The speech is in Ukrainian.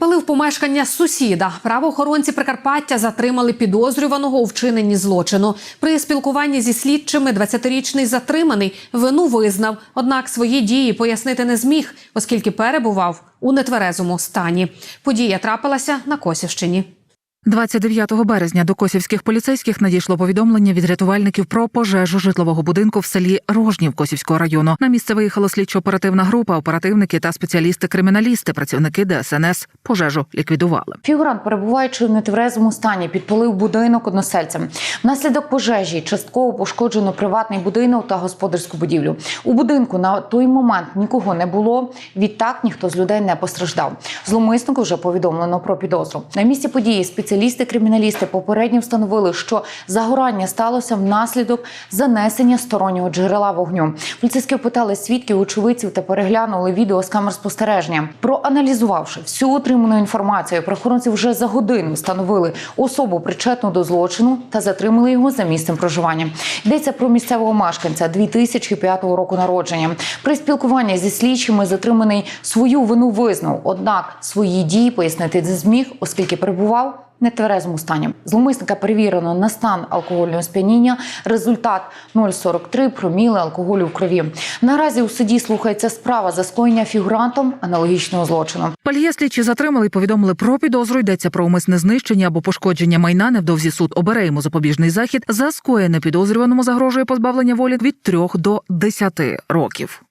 Підпалив помешкання сусіда. Правоохоронці Прикарпаття затримали підозрюваного у вчиненні злочину. При спілкуванні зі слідчими 20-річний затриманий вину визнав, однак свої дії пояснити не зміг, оскільки перебував у нетверезому стані. Подія трапилася на Косівщині. 29 березня до косівських поліцейських надійшло повідомлення від рятувальників про пожежу житлового будинку в селі Рожнів Косівського району. На місце виїхала слідчо-оперативна група, оперативники та спеціалісти-криміналісти. Працівники ДСНС пожежу ліквідували. Фігурант, перебуваючи в нетверезому стані, підпалив будинок односельцям. Внаслідок пожежі частково пошкоджено приватний будинок та господарську будівлю. У будинку на той момент нікого не було. Відтак ніхто з людей не постраждав. Зломиснику вже повідомлено про підозру. На місці події спеціалісти-криміналісти попередньо встановили, що загорання сталося внаслідок занесення стороннього джерела вогню. Поліцейські опитали свідків, очевидців та переглянули відео з камер спостереження. Проаналізувавши всю отриману інформацію, правоохоронці вже за годину встановили особу причетну до злочину та затримали його за місцем проживання. Йдеться про місцевого мешканця 2005 року народження. При спілкуванні зі слідчими затриманий свою вину визнав, однак свої дії пояснити не зміг, оскільки перебував нетверезому стані. Зловмисника перевірено на стан алкогольного сп'яніння. Результат 0,43 проміли алкоголю в крові. Наразі у суді слухається справа за скоєння фігурантом аналогічного злочину. Пальє слідчі затримали і повідомили про підозру. Йдеться про умисне знищення або пошкодження майна. Невдовзі суд обере йому запобіжний захід. За скоєне підозрюваному загрожує позбавлення волі від 3 до 10 років.